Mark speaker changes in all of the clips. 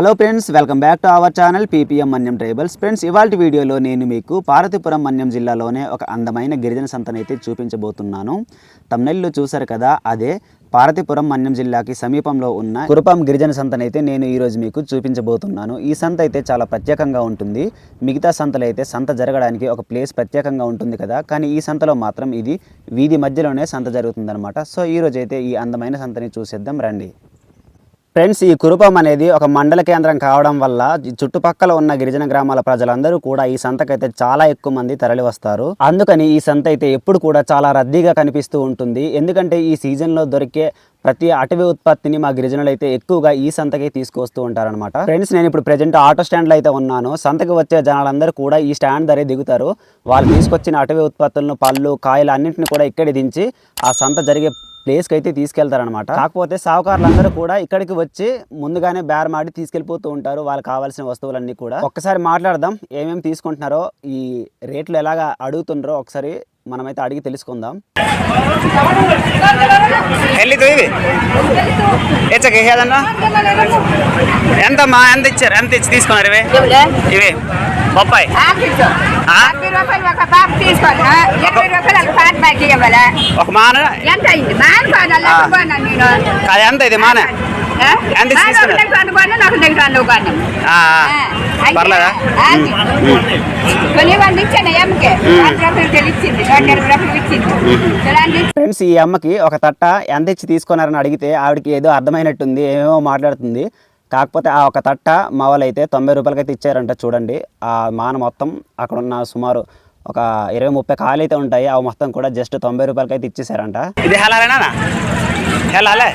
Speaker 1: Hello friends welcome back to our channel PPM Manyam tribals friends ఇవాళ వీడియోలో నేను మీకు పార్వతీపురం మన్యం జిల్లాలోనే ఒక అందమైన గిరిజన సంతనైతే చూపించబోతున్నాను. తమిళలో చూశారు కదా అదే పార్వతీపురం మన్యం జిల్లాకి సమీపంలో ఉన్న కురుపం గిరిజన సంతనైతే నేను ఈరోజు మీకు చూపించబోతున్నాను. ఈ సంత అయితే చాలా ప్రత్యేకంగా ఉంటుంది. మిగతా సంతలు అయితే సంత జరగడానికి ఒక ప్లేస్ ప్రత్యేకంగా ఉంటుంది కదా కానీ ఈ సంతలో మాత్రం ఇది వీధి మధ్యలోనే సంత జరుగుతుందన్నమాట. సో ఈ రోజు అయితే ఈ అందమైన సంతని చూసేద్దాం రండి. ఫ్రెండ్స్ ఈ కురుపం అనేది ఒక మండల కేంద్రం కావడం వల్ల చుట్టుపక్కల ఉన్న గిరిజన గ్రామాల ప్రజలందరూ కూడా ఈ సంతకైతే చాలా ఎక్కువ మంది తరలి వస్తారు అందుకని ఈ సంత అయితే ఎప్పుడు కూడా చాలా రద్దీగా కనిపిస్తూ ఉంటుంది. ఎందుకంటే ఈ సీజన్లో దొరికే ప్రతి అటవీ ఉత్పత్తిని మా గిరిజనులు అయితే ఎక్కువగా ఈ సంతకి తీసుకొస్తూ ఉంటారనమాట ఫ్రెండ్స్ నేను ఇప్పుడు ప్రెజెంట్ ఆటో స్టాండ్లో అయితే ఉన్నాను. సంతకి వచ్చే జనాలందరూ కూడా ఈ స్టాండ్ ధరే దిగుతారు. వాళ్ళు తీసుకొచ్చిన అటవీ ఉత్పత్తులను పళ్ళు కాయలు అన్నింటిని కూడా ఇక్కడే దించి ఆ సంత జరిగే ప్లేస్కి అయితే తీసుకెళ్తారనమాట కాకపోతే సావుకారులందరూ కూడా ఇక్కడికి వచ్చి ముందుగానే బేరమాడి తీసుకెళ్ళిపోతూ ఉంటారు. వాళ్ళకి కావాల్సిన వస్తువులన్నీ కూడా. ఒక్కసారి మాట్లాడదాం ఏమేమి తీసుకుంటున్నారో ఈ రేట్లు ఎలాగా అడుగుతుండ్రో ఒకసారి మనమైతే అడిగి తెలుసుకుందాం. ఎంతమ్మా? ఎంత ఇచ్చారు? ఎంత ఇచ్చి తీసుకున్నారు ఇవి? ఇవి? బొప్పాయి?
Speaker 2: ఆఫీసు రూపాయలు ఒక బాబు తీసుకోను ఇరవై రూపాయలు ఒక పాట బ్యాగ్
Speaker 1: ఒక మాన.
Speaker 2: ఎంత అయింది నేను
Speaker 1: ఎంత ఇది మాన? ఎంత
Speaker 2: నాకు దగ్గర అనుకోను
Speaker 1: పర్లేదా? ఫ్రెండ్స్ ఈ అమ్మకి ఒక తట్ట ఎంత ఇచ్చి తీసుకున్నారని అడిగితే ఆవిడకి ఏదో అర్థమైనట్టుంది ఏమేమో మాట్లాడుతుంది. కాకపోతే ఆ ఒక తట్ట మా వాళ్ళు అయితే తొంభై రూపాయలకైతే ఇచ్చారంట చూడండి. ఆ మాన మొత్తం అక్కడ ఉన్న సుమారు ఒక ఇరవై ముప్పై కాయలు అయితే ఉంటాయి. అవి మొత్తం కూడా జస్ట్ తొంభై రూపాయలకైతే ఇచ్చేసారంట. ఇది హెలాలేనా హెలాలే?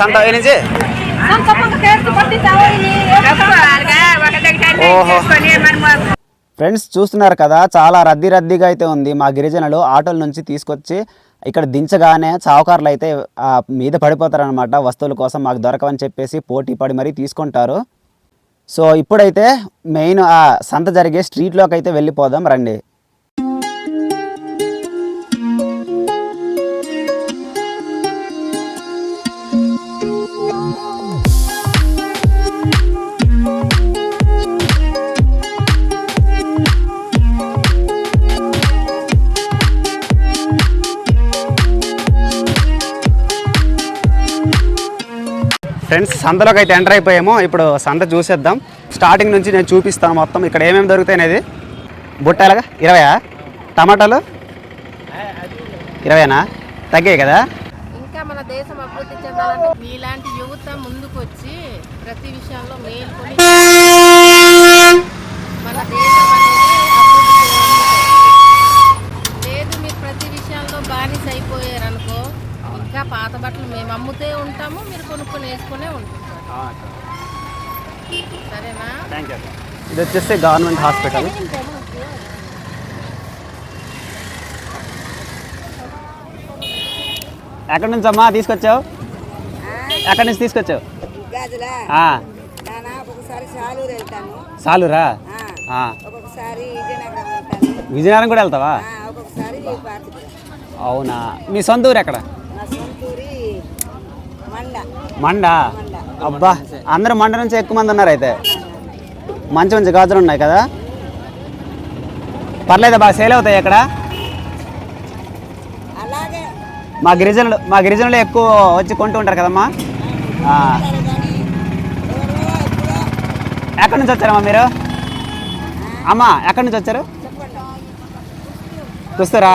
Speaker 1: సంత నుంచి ఓహో. ఫ్రెండ్స్ చూస్తున్నారు కదా చాలా రద్దీ రద్దీగా అయితే ఉంది మా గిరిజనులు ఆటోల నుంచి తీసుకొచ్చి ఇక్కడ దించగానే చౌకారులు అయితే మీద పడిపోతారనమాట వస్తువుల కోసం మాకు దొరకవని చెప్పేసి పోటీ పడి మరీ తీసుకుంటారు. సో ఇప్పుడైతే మెయిన్ ఆ సంత జరిగే స్ట్రీట్లోకి అయితే వెళ్ళిపోదాం రండి. ఫ్రెండ్స్ సంతలోకి అయితే ఎంటర్ అయిపోయాము. ఇప్పుడు సంత చూసేద్దాం. స్టార్టింగ్ నుంచి నేను చూపిస్తాను మొత్తం. ఇక్కడ ఏమేమి దొరుకుతాయి అనేది. బుట్టాలుగా ఇరవయా? టమాటాలు? ఇరవైనా తగ్గాయి కదా?
Speaker 3: ఇంకా మన దేశం అభివృద్ధి చెందాలంటే మీలాంటి యువత ముందుకొచ్చి ప్రతి విషయంలో మేల్కొని మన దేశం అనేది లేదు. మీరు ప్రతి విషయంలో బానిస అయిపోయారు ఇంకా పాత బట్టలు మేము అమ్ముతే ఉంటాము మీరు కొనుక్కొని వేసుకునే ఉంటాం సరేనా?
Speaker 1: ఇది వచ్చేసి గవర్నమెంట్ హాస్పిటల్. ఎక్కడి నుంచి అమ్మా తీసుకొచ్చావు? ఎక్కడి నుంచి తీసుకొచ్చావు?
Speaker 4: సాలూరు విజయనగరం
Speaker 1: కూడా వెళ్తావా? అవునా? మీ సొంత ఊరు ఎక్కడ?
Speaker 4: మండ?
Speaker 1: అబ్బా అందరూ మండ నుంచి ఎక్కువ మంది ఉన్నారు అయితే. మంచి మంచి గాజులు ఉన్నాయి కదా? పర్లేదా బాగా సేల్ అవుతాయి ఇక్కడ
Speaker 4: అలాగే.
Speaker 1: మా గిరిజనులు మా గిరిజనులు ఎక్కువ వచ్చి కొంటూ ఉంటారు కదమ్మా? ఎక్కడి నుంచి వచ్చారమ్మా మీరు? అమ్మా ఎక్కడి నుంచి వచ్చారు? చూస్తారా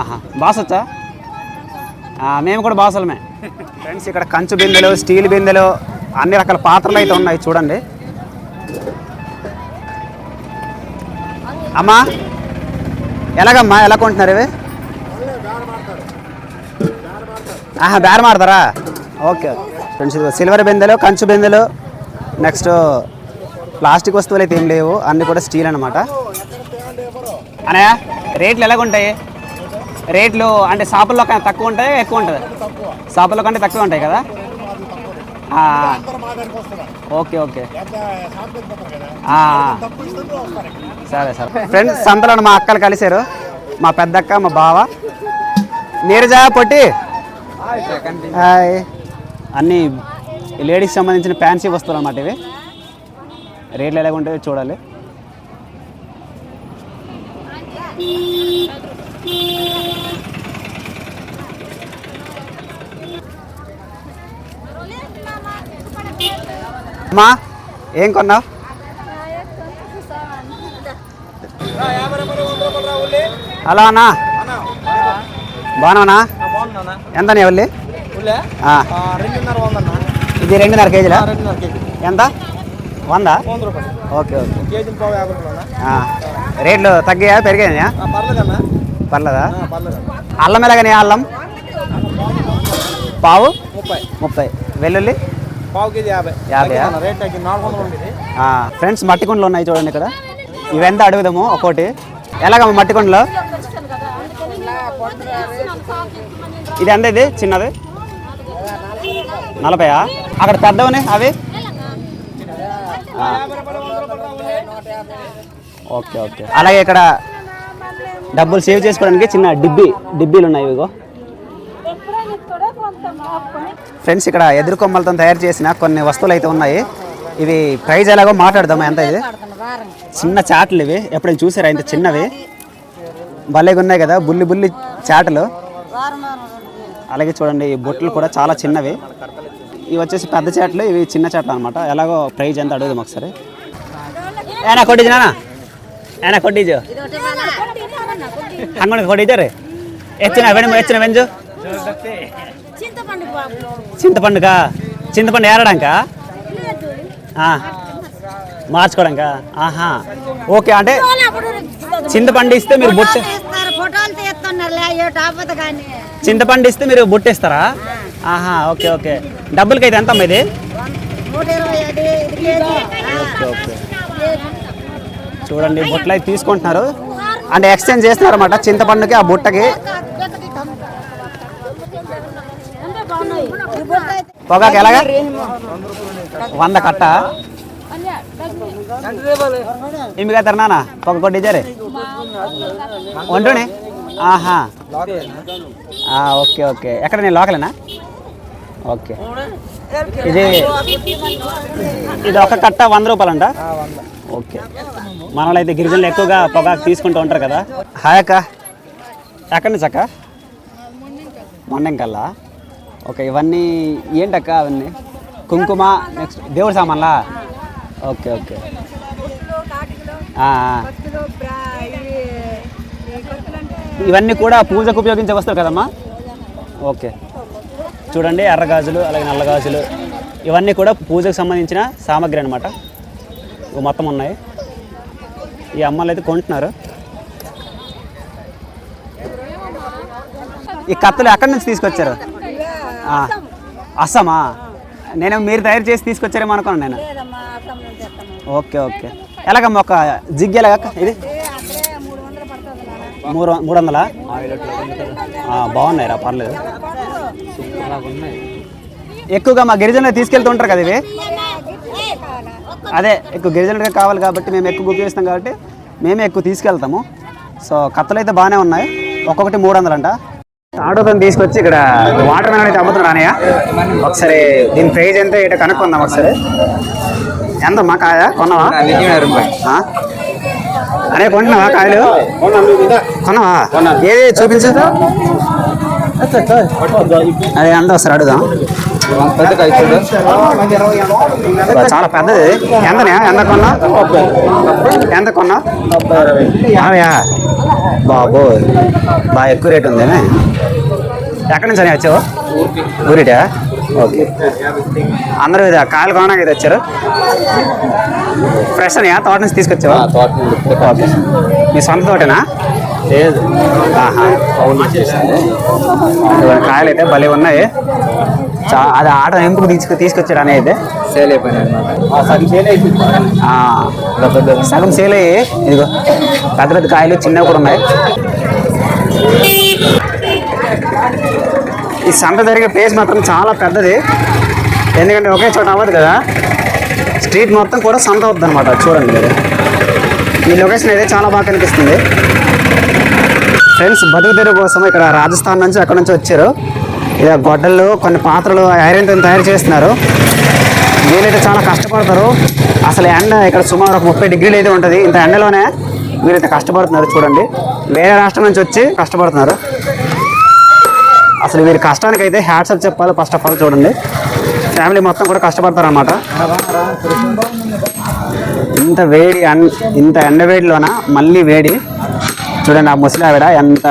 Speaker 1: ఆహా బాస్ వచ్చా? మేము కూడా బాసులమే. ఫ్రెండ్స్ ఇక్కడ కంచు బిందెలు స్టీల్ బిందెలు అన్ని రకాల పాత్రలు అయితే ఉన్నాయి చూడండి. అమ్మా ఎలాగమ్మా ఎలా కొంటున్నారు ఇవి? ఆహా బేరం ఆడతారా ఓకే ఫ్రెండ్స్ ఇది సిల్వర్ బిందెలు కంచు బిందెలు నెక్స్ట్ ప్లాస్టిక్ వస్తువులు అయితే ఏం లేవు అన్నీ కూడా స్టీల్ అనమాట అనయ్య రేట్లు ఎలాగుంటాయి? రేట్లు అంటే షాపుల్లో కన్నా తక్కువ ఉంటాయి ఎక్కువ ఉంటుంది. షాపుల్లో కంటే తక్కువ ఉంటాయి కదా? Okay okay. సరే సరే. ఫ్రెండ్స్ సంతలో మా అక్కలు కలిశారు. మా పెద్దక్క మా బావ. నీరజ పొట్టి. హాయ్. అన్నీ లేడీస్ సంబంధించిన ఫ్యాన్సీ వస్తువులు అన్నమాట ఇవి. రేట్లు ఎలాగ ఉంటాయో చూడాలి. అమ్మా ఏం కొన్నావు? హలో అన్నా. బాగున్నావునా ఎంత
Speaker 5: వందన్న.
Speaker 1: ఇది రెండున్నర కేజీలా?
Speaker 5: కేజీ.
Speaker 1: ఎంత? వంద?
Speaker 5: Okay
Speaker 1: okay. రేట్లు తగ్గాయా పెరిగాయా? పర్లేదు? అల్లం ఎలాగని అల్లం? పావు?
Speaker 5: ముప్పై.
Speaker 1: ముప్పై. వెల్లుల్లి?
Speaker 5: పావు కేజీ యాభై.
Speaker 1: యాభైయా?
Speaker 5: తగ్గిందన్న, రేట్ తగ్గింది నాలుగు వందలు ఉండేది.
Speaker 1: ఆ, ఫ్రెండ్స్ మట్టి కుండలు ఉన్నాయి చూడండి ఇక్కడ. ఇవెంత అడుగుదాము? ఒక్కోటి. ఎలాగమ్మ మట్టి కుండలు? ఇది ఎంత ఇది? చిన్నది? నలభైయా అక్కడ పెద్దవని అవి. Okay okay. అలాగే ఇక్కడ డబ్బులు సేవ్ చేసుకోవడానికి చిన్న డిబ్బి డిబ్బీలు ఉన్నాయి ఇవిగో. ఫ్రెండ్స్ ఇక్కడ ఎదురు కొమ్మలతో తయారు చేసిన కొన్ని వస్తువులు అయితే ఉన్నాయి ఇవి ప్రైజ్ ఎలాగో మాట్లాడదామా ఎంత ఇది చిన్న చాటలు ఇవి ఎప్పుడైనా చూసారా ఇంత చిన్నవి భలేగా ఉన్నాయి కదా బుల్లి బుల్లి చాటలు అలాగే చూడండి ఈ బొట్లు కూడా చాలా చిన్నవి ఇవి వచ్చేసి పెద్ద చాటలు ఇవి చిన్న చాటలు అనమాట ఎలాగో ప్రైజ్ ఎంత అడుగుదాం ఒకసారి ఏనా కొట్టిజు నానా ఏనా కొట్టిజు ಹಂಗೊಂದು ಕೊಟ್ಟಿದ್ದಾರೆ ಹೆಚ್ಚಿನ ಬೆಣ್ಣೆ ಹೆಚ್ಚಿನ ವೆಂಜು చింతపండుక? చింతపండు ఏరడాక మార్చుకోవడాక? ఆహా ఓకే అంటే చింతపండు ఇస్తే మీరు బొట్టు చింతపండు ఇస్తే మీరు బొట్టేస్తారా? ఆహా ఓకే ఓకే. డబ్బులకి అయితే ఎంత అమ్మా ఇది ఓకే ఓకే. చూడండి బొట్టలు అయితే తీసుకుంటున్నారు. అంటే ఎక్స్చేంజ్ చేస్తున్నారు అనమాట చింతపండుకి ఆ బుట్టకి. పొగాకు ఎలాగా? వంద కట్ట? కత్తారు నాన్న పొగ కొట్టించారు వంటనే ఆహా. Okay okay. ఎక్కడ నేను లోకలేనా? ఓకే. ఇది ఇది ఒక కట్ట వంద రూపాయలంట? ఓకే. మనలో అయితే గిరిజనులు ఎక్కువగా పొగాకు తీసుకుంటూ ఉంటారు కదా. హాయ్ అక్క. ఎక్కడి నుంచి అక్క? మొన్నంకల్లా ఓకే ఇవన్నీ ఏంటక్క అవన్నీ? కుంకుమ నెక్స్ట్ దేవుడి సామాన్లా? Okay okay. ఇవన్నీ కూడా పూజకు ఉపయోగించే వస్తువులు కదమ్మా? ఓకే. చూడండి ఎర్ర గాజులు అలాగే నల్ల గాజులు. ఇవన్నీ కూడా పూజకు సంబంధించిన సామాగ్రి అనమాట మొత్తం ఉన్నాయి. ఈ అమ్మాయిలు అయితే కొంటున్నారు. ఈ కత్తులు ఎక్కడి నుంచి తీసుకొచ్చారు? అస్సామా? నేను మీరు తయారు చేసి తీసుకొచ్చారేమో అనుకున్నాను నేను. Okay okay. ఎలాగమ్మా ఒక జిగ్ ఎలాగక్క ఇది?
Speaker 4: అదే మూడు
Speaker 1: మూడు వందలా? ఆ, బాగున్నాయి రా పర్లేదు. ఎక్కువగా మా గిరిజనులు తీసుకెళ్తూ ఉంటారు కదా ఇవి? అదే ఎక్కువ గిరిజనులుగా కావాలి కాబట్టి మేము ఎక్కువ ఉపయోగిస్తాం కాబట్టి మేమే ఎక్కువ తీసుకెళ్తాము. సో కత్తలు అయితే బాగానే ఉన్నాయి. ఒక్కొక్కటి మూడు వందలు అంట ఆటోతో తీసుకొచ్చి ఇక్కడ వాటర్ మెలన్ అయితే అమ్ముతున్నారు అనయ్య ఒకసారి దీని ప్రైజ్ ఎంత? ఇట కనుక్కుందాం ఒకసారి. ఎంత మా కాయ? కొన్నావా? అనే కొంటున్నావా కాయలు? కొన్నావా? ఏది చూపించు అదే అంత ఒకసారి అడుగుదాం. చాలా పెద్దది. ఎంతనే? ఎంత కొన్నా ఎంత కొన్నా యాభయా బాబో బాగా ఎక్కువ రేట్ ఉంది ఎక్కడి నుంచి అని వచ్చావు? ఊరిటా? ఓకే. అందరూ ఇది కాయలు కొనడానికి అయితే వచ్చారు? ఫ్రెష్ అని తోట నుంచి తీసుకొచ్చావా? ఓకే. మీ సొంత తోటనా? లేదు. కాయలు అయితే భలే ఉన్నాయి. అది ఆట ఎందుకు తీసుకు తీసుకొచ్చాడు అని అయితే
Speaker 5: సేల్ అయిపోయినాయి
Speaker 1: సగం సేల్ అయ్యి ఇదిగో పెద్ద పెద్ద కాయలు చిన్నవి కూడా ఉన్నాయి. ఈ సంత జరిగే ప్లేస్ మాత్రం చాలా పెద్దది. ఎందుకంటే ఒకే చోట అవ్వదు కదా. స్ట్రీట్ మొత్తం కూడా సంత అవుతుంది అనమాట చూడండి మీరు. ఈ లొకేషన్ అయితే చాలా బాగా కనిపిస్తుంది. ఫ్రెండ్స్ బతుకు తెరువు కోసం ఇక్కడ రాజస్థాన్ నుంచి అక్కడ నుంచి వచ్చారు. ఇలా గొడ్డలు కొన్ని పాత్రలు ఐరన్తో తయారు చేస్తున్నారు. వీళ్ళైతే చాలా కష్టపడతారు. అసలు ఎండ ఇక్కడ సుమారు ఒక ముప్పై డిగ్రీలు అయితే ఉంటుంది. ఇంత ఎండలోనే వీరైతే కష్టపడుతున్నారు చూడండి. వేరే రాష్ట్రం నుంచి వచ్చి కష్టపడుతున్నారు. అసలు వీరి కష్టానికి అయితే హ్యాట్స్ చెప్పాలి ఫస్ట్ ఆఫ్ ఆల్ చూడండి. ఫ్యామిలీ మొత్తం కూడా కష్టపడతారనమాట ఇంత వేడి అన్ ఇంత ఎండ వేడిలోన? మళ్ళీ వేడి. చూడండి ఆ ముసలి ఆవిడ ఎంత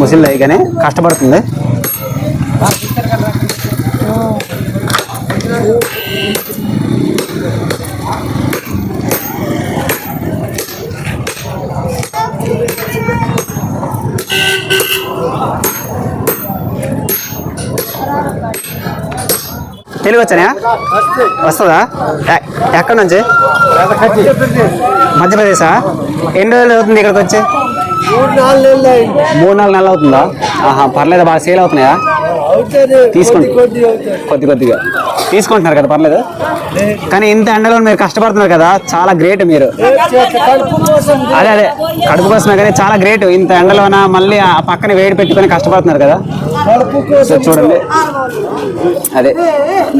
Speaker 1: ముసలి కానీ కష్టపడుతుంది. తెలుగు వచ్చానా వస్తుందా? ఎక్కడి నుంచి? మధ్యప్రదేశా? ఎన్ని రోజులు అవుతుంది ఇక్కడికి వచ్చి మూడు నాలుగు నెలలు అవుతుందా? ఆహా పర్లేదు బాగా సేల్ అవుతున్నాయా? తీసుకోండి కొద్ది కొద్దిగా. తీసుకుంటున్నారు కదా పర్లేదు. కానీ ఇంత ఎండలో మీరు కష్టపడుతున్నారు కదా చాలా గ్రేట్ మీరు. అదే అదే కడుపు కోసమే కానీ చాలా గ్రేట్. ఇంత ఎండలోన మళ్ళీ ఆ పక్కన వేడి పెట్టుకొని కష్టపడుతున్నారు కదా. సో చూడండి. అదే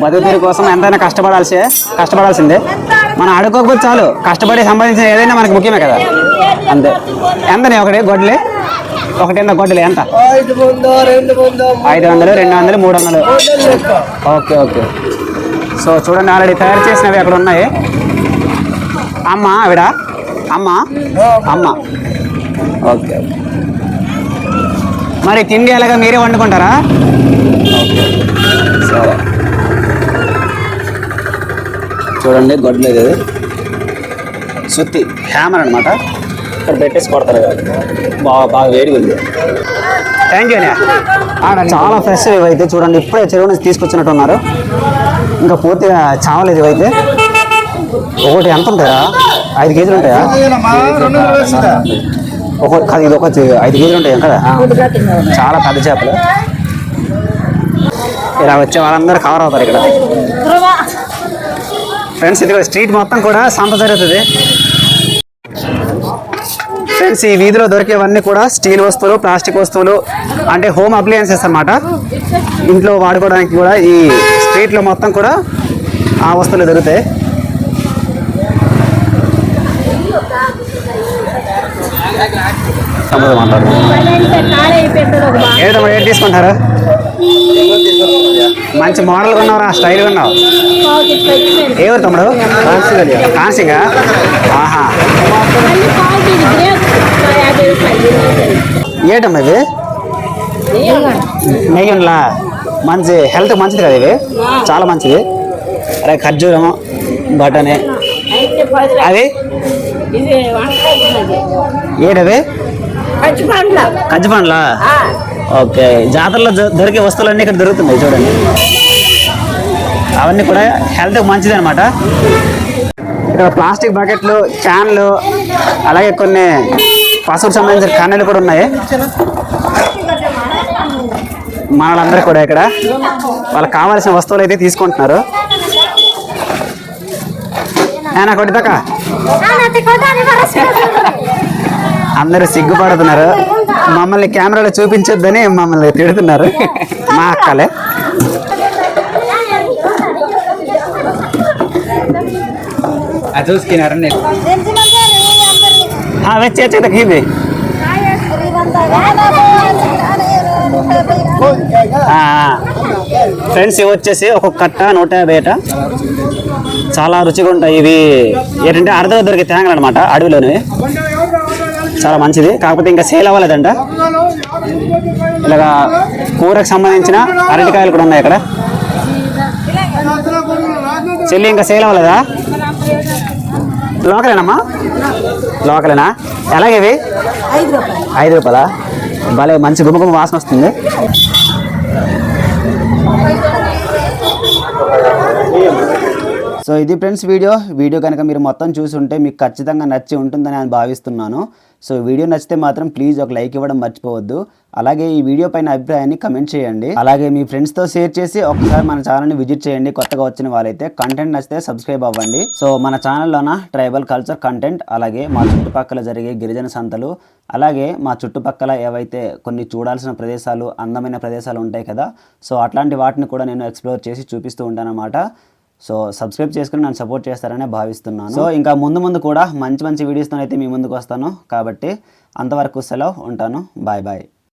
Speaker 1: బతుకు తీరు కోసం ఎంతైనా కష్టపడాల్సే కష్టపడాల్సిందే. మనం అడుక్కోకపోతే చాలు. కష్టపడి సంపాదించిన ఏదైనా మనకి ముఖ్యమే కదా. అంతే. ఎంతనే ఒకటి గొడ్డలి ఒకటి ఎంత? గొడ్డలి ఎంత
Speaker 5: ఐదు వందలు రెండు వందలు
Speaker 1: మూడు వందలు. Okay okay. సో చూడండి ఆల్రెడీ తయారు చేసినవి అక్కడ ఉన్నాయి. అమ్మ ఆవిడ? అమ్మ? అమ్మ. ఓకే. మరి తిండి ఎలాగా మీరే వండుకుంటారా? సరే. చూడండి గొడ్డలేదు సుత్తి హ్యామర్ అనమాట ఇక్కడ పెట్టేసి కొడతారు బాగా బాగా వేడిగా ఉంది. థ్యాంక్ యూ చాలా ఫ్రెష్ ఇవైతే చూడండి. ఇప్పుడే చెరువు నుంచి తీసుకొచ్చినట్టు ఉన్నారు ఇంకా పూర్తిగా చావలేదు ఇవైతే. ఒకటి ఎంత ఉంటాయా? ఐదు కేజీలు ఉంటాయా? ఒక కాదు ఇది ఒక ఐదు కేజీలు ఉంటాయి కదా చాలా పెద్ద చేపలు. ఇలా వచ్చే వాళ్ళందరూ కవర్ అవుతారు ఇక్కడ. ఫ్రెండ్స్ ఇది స్ట్రీట్ మొత్తం కూడా సంత జరుగుతుంది. ఫ్రెండ్స్ ఈ వీధిలో దొరికేవన్నీ కూడా స్టీల్ వస్తువులు ప్లాస్టిక్ వస్తువులు అంటే హోమ్ అప్లయన్సెస్ అనమాట ఇంట్లో వాడుకోవడానికి కూడా ఈ స్ట్రీట్లో మొత్తం కూడా ఆ వస్తువులు దొరుకుతాయి. తమ్ముడు ఏడు తీసుకుంటారు? మంచి మోడల్ కొన్నావురా స్టైల్ కొన్నావు. ఎవరు తమ్ముడు? కాన్సింగా? ఆహా. ఏటమ్మా ఇది? నెయ్యి ఉండలా మంచి హెల్త్ మంచిది కదా ఇవి? చాలా మంచిది. అరే ఖర్జూరం బటనే అవి? ఏడవి కజ్జి పండ్లా ఓకే. జాతరలో దొరికే వస్తువులన్నీ ఇక్కడ దొరుకుతున్నాయి చూడండి. అవన్నీ కూడా హెల్త్కి మంచిది అనమాట ఇక్కడ ప్లాస్టిక్ బకెట్లు క్యాన్లు అలాగే కొన్ని పశువుకు సంబంధించిన కన్నెలు కూడా ఉన్నాయి. మనలందరూ వాళ్ళందరూ కూడా ఇక్కడ వాళ్ళకి కావాల్సిన వస్తువులు అయితే తీసుకుంటున్నారు. నేను కొట్టిదాకా అందరూ సిగ్గుపడుతున్నారు. మమ్మల్ని కెమెరాలో చూపించొద్దని మమ్మల్ని తిడుతున్నారు. మా అక్కలే. చూసుకున్నారండి వచ్చి వచ్చి ఇది ఫ్రెండ్స్ ఇవి వచ్చేసి ఒక్కొక్క కట్ట నూట యాభై ఏట చాలా రుచిగా ఉంటాయి. ఇవి ఏంటంటే అరదగా దొరికే తేంగలు అనమాట అడవిలోనివి. చాలా మంచిది. కాకపోతే ఇంకా సేల్ అవ్వలేదంట. ఇలాగా కూరకు సంబంధించిన అరటికాయలు కూడా ఉన్నాయి ఇక్కడ చెల్లి ఇంకా సేల్ అవ్వలేదా? లోకలేనమ్మా? లోకలేనా? ఎలాగే ఇవి? ఐదు రూపాయలా? భలే మంచి గుమగుమ వాసన వస్తుంది. సో ఇది ఫ్రెండ్స్ వీడియో. వీడియో కనుక మీరు మొత్తం చూసి ఉంటే మీకు ఖచ్చితంగా నచ్చి ఉంటుందని నేను భావిస్తున్నాను. సో వీడియో నచ్చితే మాత్రం ప్లీజ్ ఒక లైక్ ఇవ్వడం మర్చిపోవద్దు. అలాగే ఈ వీడియో పైన అభిప్రాయాన్ని కమెంట్ చేయండి. అలాగే మీ ఫ్రెండ్స్తో షేర్ చేసి ఒకసారి మన ఛానల్ని విజిట్ చేయండి. కొత్తగా వచ్చిన వాళ్ళైతే కంటెంట్ నచ్చితే సబ్స్క్రైబ్ అవ్వండి. సో మన ఛానల్లోన ట్రైబల్ కల్చర్ కంటెంట్ అలాగే మా చుట్టుపక్కల జరిగే గిరిజన సంతలు అలాగే మా చుట్టుపక్కల ఏవైతే కొన్ని చూడాల్సిన ప్రదేశాలు అందమైన ప్రదేశాలు ఉంటాయి కదా సో అట్లాంటి వాటిని కూడా నేను ఎక్స్ప్లోర్ చేసి చూపిస్తూ ఉంటానన్నమాట. సో సబ్స్క్రైబ్ చేసుకుని నన్ను సపోర్ట్ చేస్తారనే భావిస్తున్నాను. సో ఇంకా ముందు ముందు కూడా మంచి మంచి వీడియోస్తో అయితే మీ ముందుకు వస్తాను. కాబట్టి అంతవరకు సెలవు ఉంటాను. Bye bye.